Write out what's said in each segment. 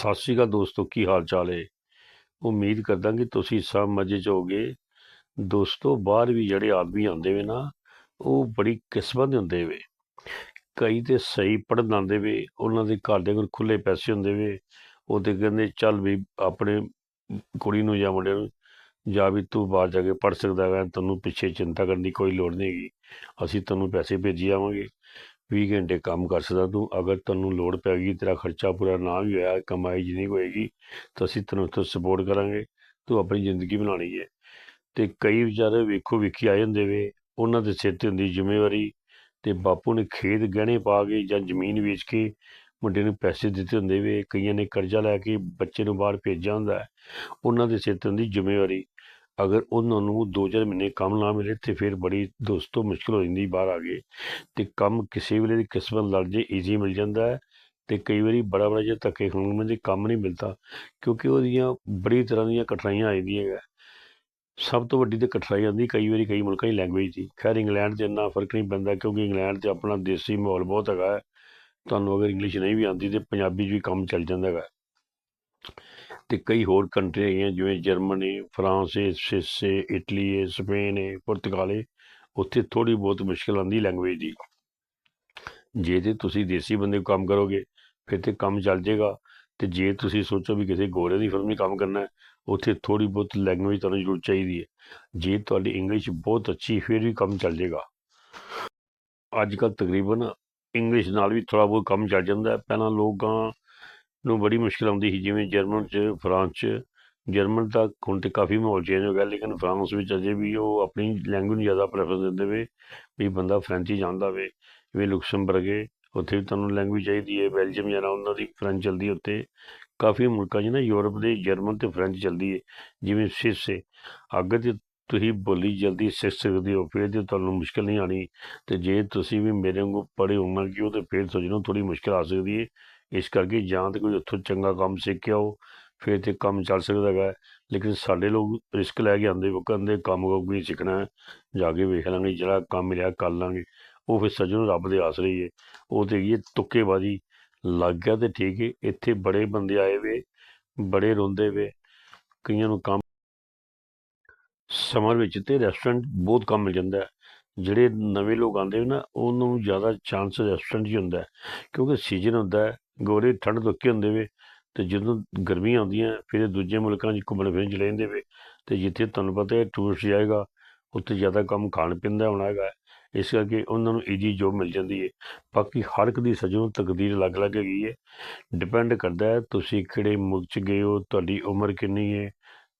ਸਤਿ ਸ਼੍ਰੀ ਅਕਾਲ ਦੋਸਤੋ, ਕੀ ਹਾਲ ਚਾਲ ਹੈ ਉਮੀਦ ਕਰਦਾ ਕਿ ਤੁਸੀਂ ਸਭ ਮਜ਼ੇ 'ਚ ਹੋਗੇ ਦੋਸਤੋ, ਬਾਹਰ ਵੀ ਜਿਹੜੇ ਆਦਮੀ ਆਉਂਦੇ ਵੇ ਨਾ, ਉਹ ਬੜੀ ਕਿਸਮਤ ਦੇ ਹੁੰਦੇ ਵੇ। ਕਈ ਤੇ ਸਹੀ ਪੜ੍ਹਨ ਆਉਂਦੇ ਵੇ, ਉਹਨਾਂ ਦੇ ਘਰ ਦੇ ਕੋਲ ਖੁੱਲੇ ਪੈਸੇ ਹੁੰਦੇ ਵੇ। ਉਹ ਤੇ ਕਹਿੰਦੇ, ਚੱਲ ਵੀ ਆਪਣੇ ਕੁੜੀ ਨੂੰ ਜਾਂ ਮੁੰਡੇ ਨੂੰ, ਜਾਂ ਵੀ ਤੂੰ ਬਾਹਰ ਜਾ ਕੇ ਪੜ੍ਹ ਸਕਦਾ ਹੈ ਤੈਨੂੰ ਪਿੱਛੇ ਚਿੰਤਾ ਕਰਨ ਦੀ ਕੋਈ ਲੋੜ ਨਹੀਂ ਹੈਗੀ। ਅਸੀਂ ਤੈਨੂੰ ਪੈਸੇ ਭੇਜੀ ਜਾਵਾਂਗੇ 20 ਘੰਟੇ ਕੰਮ ਕਰ ਸਕਦਾ ਤੂੰ। ਅਗਰ ਤੈਨੂੰ ਲੋੜ ਪੈ ਗਈ, ਤੇਰਾ ਖਰਚਾ ਪੂਰਾ ਨਾ ਵੀ ਹੋਇਆ, ਕਮਾਈ ਜਿੰਨੀ ਕੁ ਹੋਏਗੀ, ਤਾਂ ਅਸੀਂ ਤੈਨੂੰ ਉੱਥੋਂ ਸਪੋਰਟ ਕਰਾਂਗੇ। ਤੂੰ ਆਪਣੀ ਜ਼ਿੰਦਗੀ ਬਣਾਉਣੀ ਹੈ। ਤੇ ਕਈ ਵਿਚਾਰੇ ਵੇਖੋ, ਵੇਖੀ ਆ ਜਾਂਦੇ ਵੇ। ਉਹਨਾਂ ਦੇ ਸਿਰ ਤੇ ਹੁੰਦੀ ਜ਼ਿੰਮੇਵਾਰੀ ਤੇ ਬਾਪੂ ਨੇ ਖੇਤ ਗਹਿਣੇ ਪਾ ਕੇ ਜਾਂ ਜ਼ਮੀਨ ਵੇਚ ਕੇ ਮੁੰਡੇ ਨੂੰ ਪੈਸੇ ਦਿੱਤੇ ਹੁੰਦੇ ਵੇ। ਕਈਆਂ ਨੇ ਕਰਜ਼ਾ ਲੈ ਕੇ ਬੱਚੇ ਨੂੰ ਬਾਹਰ ਭੇਜਿਆ ਹੁੰਦਾ ਉਹਨਾਂ ਦੇ ਸਿਰ ਤੇ ਹੁੰਦੀ ਜ਼ਿੰਮੇਵਾਰੀ। ਅਗਰ ਉਹਨਾਂ ਨੂੰ 2-4 ਮਹੀਨੇ ਕੰਮ ਨਾ ਮਿਲੇ ਤੇ ਫਿਰ ਬੜੀ ਦੋਸਤੋ ਮੁਸ਼ਕਲ ਹੋ ਜਾਂਦੀ ਬਾਹਰ ਆ ਗਏ ਤੇ ਕੰਮ ਕਿਸੇ ਵੇਲੇ ਦੀ ਕਿਸਮਤ ਲੜ ਜੇ ਈਜ਼ੀ ਮਿਲ ਜਾਂਦਾ ਹੈ ਤੇ ਕਈ ਵਾਰੀ ਬੜਾ ਬੜਾ ਜਿਹਾ ਧੱਕੇ ਖਾਣ ਨੂੰ ਮਿਲਦੇ ਕੰਮ ਨਹੀਂ ਮਿਲਦਾ ਕਿਉਂਕਿ ਉਹਦੀਆਂ ਬੜੀ ਤਰ੍ਹਾਂ ਦੀਆਂ ਕਠਿਨਾਈਆਂ ਆ ਜਾਂਦੀਆਂ ਹੈਗਾ ਸਭ ਤੋਂ ਵੱਡੀ ਤੇ ਕਠਿਨਾਈ ਆਉਂਦੀ ਕਈ ਵਾਰੀ ਕਈ ਮੁਲਕਾਂ ਦੀ ਲੈਂਗੁਏਜ ਦੀ। ਖੈਰ ਇੰਗਲੈਂਡ 'ਚ ਇੰਨਾ ਫ਼ਰਕ ਨਹੀਂ ਪੈਂਦਾ ਕਿਉਂਕਿ ਇੰਗਲੈਂਡ 'ਚ ਆਪਣਾ ਦੇਸੀ ਮਾਹੌਲ ਬਹੁਤ ਹੈਗਾ ਹੈ। ਤੁਹਾਨੂੰ ਅਗਰ ਇੰਗਲਿਸ਼ ਨਹੀਂ ਵੀ ਆਉਂਦੀ ਤੇ ਪੰਜਾਬੀ 'ਚ ਵੀ ਕੰਮ ਚੱਲ ਜਾਂਦਾ ਹੈਗਾ ਤੇ ਕਈ ਹੋਰ ਕੰਟਰੀ ਹੈਗੀਆਂ ਜਿਵੇਂ ਜਰਮਨੀ, ਫਰਾਂਸ ਹੈ ਸਵਿਸ ਹੈ ਇਟਲੀ ਹੈ ਸਪੇਨ ਹੈ ਪੁਰਤਗਾਲ ਹੈ ਉੱਥੇ ਥੋੜੀ ਬਹੁਤ ਮੁਸ਼ਕਲ ਆਉਂਦੀ ਲੈਂਗੁਏਜ ਦੀ। ਜੇ ਤੇ ਤੁਸੀਂ ਦੇਸੀ ਬੰਦੇ ਕੰਮ ਕਰੋਗੇ, ਫਿਰ ਤੇ ਕੰਮ ਚੱਲ ਜਾਏਗਾ। ਤੇ ਜੇ ਤੁਸੀਂ ਸੋਚੋ ਵੀ ਕਿਸੇ ਗੋਰੇ ਦੀ ਫਿਲਮ 'ਚ ਕੰਮ ਕਰਨਾ ਹੈ ਉੱਥੇ ਥੋੜੀ ਬਹੁਤ ਲੈਂਗੁਏਜ ਤੁਹਾਨੂੰ ਜ਼ਰੂਰ ਚਾਹੀਦੀ ਹੈ। ਜੇ ਤੁਹਾਡੀ ਇੰਗਲਿਸ਼ ਬਹੁਤ ਅੱਛੀ, ਫਿਰ ਵੀ ਕੰਮ ਚੱਲ ਜਾਏਗਾ। ਅੱਜ ਕੱਲ੍ਹ ਤਕਰੀਬਨ ਇੰਗਲਿਸ਼ ਨਾਲ ਵੀ ਥੋੜਾ ਬਹੁਤ ਕੰਮ ਚੱਲ ਜਾਂਦਾ ਪਹਿਲਾਂ ਲੋਕਾਂ ਨੂੰ ਬੜੀ ਮੁਸ਼ਕਲ ਆਉਂਦੀ ਸੀ, ਜਿਵੇਂ ਜਰਮਨ 'ਚ, ਫਰਾਂਸ 'ਚ। ਜਰਮਨ ਦਾ ਹੁਣ ਤੇ ਕਾਫੀ ਮਾਹੌਲ ਚੇਂਜ ਹੋ ਗਿਆ, ਲੇਕਿਨ ਫਰਾਂਸ ਵਿੱਚ ਅਜੇ ਵੀ ਉਹ ਆਪਣੀ ਲੈਂਗੁਏਜ ਨੂੰ ਜ਼ਿਆਦਾ ਪ੍ਰੈਫਰੈਂਸ ਦਿੰਦੇ ਵੇ, ਵੀ ਬੰਦਾ ਫ੍ਰੈਂਚ ਹੀ ਜਾਣਦਾ ਵੇ ਜਿਵੇਂ ਲੁਕਸਮਬਰਗ ਹੈ ਉੱਥੇ ਵੀ ਤੁਹਾਨੂੰ ਲੈਂਗੁਏਜ ਚਾਹੀਦੀ ਹੈ ਬੈਲਜੀਅਮ ਜਾਣਾ ਉਹਨਾਂ ਦੀ ਫ੍ਰੈਂਚ ਚੱਲਦੀ ਹੈ ਉੱਤੇ ਕਾਫੀ ਮੁਲਕਾਂ 'ਚ ਨਾ ਯੂਰਪ ਦੇ ਜਰਮਨ ਤੇ ਫ੍ਰੈਂਚ ਚੱਲਦੀ ਹੈ ਜਿਵੇਂ ਸਿਸ ਹੈ ਅੱਗੇ ਤੇ ਤੁਸੀਂ ਬੋਲੀ ਜਲਦੀ ਸਿੱਖ ਸਕਦੇ ਹੋ, ਫਿਰ ਤੇ ਤੁਹਾਨੂੰ ਮੁਸ਼ਕਲ ਨਹੀਂ ਆਣੀ ਤੇ ਜੇ ਤੁਸੀਂ ਵੀ ਮੇਰੇ ਵਾਂਗੂ ਪੜ੍ਹੇ ਹੋਣਾ ਕਿ ਉਹ ਤੇ ਫਿਰ ਸੋਚਣਾ ਥੋੜੀ ਮੁਸ਼ਕਲ ਆ ਸਕਦੀ ਹੈ ਇਸ ਕਰਕੇ ਜਾਂ ਤਾਂ ਕੋਈ ਉੱਥੋਂ ਚੰਗਾ ਕੰਮ ਸਿੱਖ ਕੇ ਆਓ ਫਿਰ ਤੇ ਕੰਮ ਚੱਲ ਸਕਦਾ ਹੈਗਾ। ਲੇਕਿਨ ਸਾਡੇ ਲੋਕ ਰਿਸਕ ਲੈ ਕੇ ਆਉਂਦੇ, ਉਹ ਕਹਿੰਦੇ ਕੰਮ ਕੋਈ ਨਹੀਂ ਸਿੱਖਣਾ ਜਾ ਕੇ ਵੇਖ ਲਾਂਗੇ, ਜਿਹੜਾ ਕੰਮ ਮਿਲਿਆ ਕਰ ਲਾਂਗੇ। ਉਹ ਫਿਰ ਸੱਜਣੋਂ ਰੱਬ ਦੇ ਆਸਰੇ ਹੀ ਹੈ। ਉਹ ਤੇ ਇਹ ਤੁੱਕੇਬਾਜ਼ੀ। ਲੱਗ ਗਿਆ ਤੇ ਠੀਕ ਹੈ, ਇੱਥੇ ਬੜੇ ਬੰਦੇ ਆਏ ਵੇ, ਬੜੇ ਰੋਂਦੇ ਵੇ, ਕਈਆਂ ਨੂੰ ਕੰਮ ਸਮਰ ਵਿੱਚ ਤੇ ਰੈਸਟੋਰੈਂਟ ਬਹੁਤ ਕੰਮ ਮਿਲ ਜਾਂਦਾ ਹੈ। ਜਿਹੜੇ ਨਵੇਂ ਲੋਕ ਆਉਂਦੇ ਨੇ ਨਾ, ਉਹਨਾਂ ਨੂੰ ਜ਼ਿਆਦਾ ਚਾਂਸ ਰੈਸਟੋਰੈਂਟ 'ਚ ਹੀ ਹੁੰਦਾ ਕਿਉਂਕਿ ਸੀਜ਼ਨ ਹੁੰਦਾ ਹੈ ਗੋਰੇ ਠੰਡ ਤੋਂ ਹੁੰਦੇ ਵੇ? ਤੇ ਜਦੋਂ ਗਰਮੀਆਂ ਆਉਂਦੀਆਂ, ਫਿਰ ਇਹ ਦੂਜੇ ਮੁਲਕਾਂ 'ਚ ਘੁੰਮਣ ਫਿਰਨ ਚਲੇ ਜਾਂਦੇ ਵੇ। ਤੇ ਜਿੱਥੇ ਤੁਹਾਨੂੰ ਪਤਾ ਹੈ ਟੂਰਿਸਟ ਜਾਏਗਾ ਉੱਥੇ ਜ਼ਿਆਦਾ ਕੰਮ ਖਾਣ ਪੀਣ ਦਾ ਹੋਣਾ ਹੈਗਾ। ਇਸ ਕਰਕੇ ਉਹਨਾਂ ਨੂੰ ਈਜੀ ਜੋਬ ਮਿਲ ਜਾਂਦੀ ਹੈ ਬਾਕੀ ਹਰ ਇੱਕ ਦੀ ਸਜੋਂ ਤਕਦੀਰ ਅਲੱਗ-ਅਲੱਗ ਹੈਗੀ ਹੈ ਡਿਪੈਂਡ ਕਰਦਾ ਹੈ ਤੁਸੀਂ ਕਿਹੜੇ ਮੁਲਕ 'ਚ ਗਏ ਹੋ, ਤੁਹਾਡੀ ਉਮਰ ਕਿੰਨੀ ਹੈ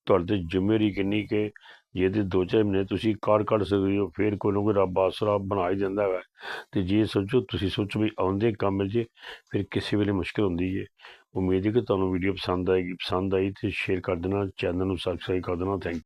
ਤੁਹਾਡੇ ਤੇ ਜ਼ਿੰਮੇਵਾਰੀ ਕਿੰਨੀ ਕਿ ਜੇ ਤੇ ਦੋ ਚਾਰ ਮਹੀਨੇ ਤੁਸੀਂ ਕਾਰ ਕੱਢ ਸਕਦੇ ਹੋ, ਫਿਰ ਕੋਈ ਨਾ ਕੋਈ ਰੱਬ ਆਸਰਾ ਬਣਾ ਹੀ ਦਿੰਦਾ ਹੈ ਤੇ ਜੇ ਸੋਚੋ, ਤੁਸੀਂ ਸੋਚੋ ਵੀ ਆਉਂਦੇ ਕੰਮ ਮਿਲ ਜੇ, ਫਿਰ ਕਿਸੇ ਵੇਲੇ ਮੁਸ਼ਕਲ ਹੁੰਦੀ ਹੈ ਉਮੀਦ ਹੈ ਕਿ ਤੁਹਾਨੂੰ ਵੀਡੀਓ ਪਸੰਦ ਆਏਗੀ। ਪਸੰਦ ਆਈ ਤੇ ਸ਼ੇਅਰ ਕਰ ਦੇਣਾ ਚੈਨਲ ਨੂੰ ਸਬਸਕ੍ਰਾਈਬ ਕਰ ਦੇਣਾ। ਥੈਂਕ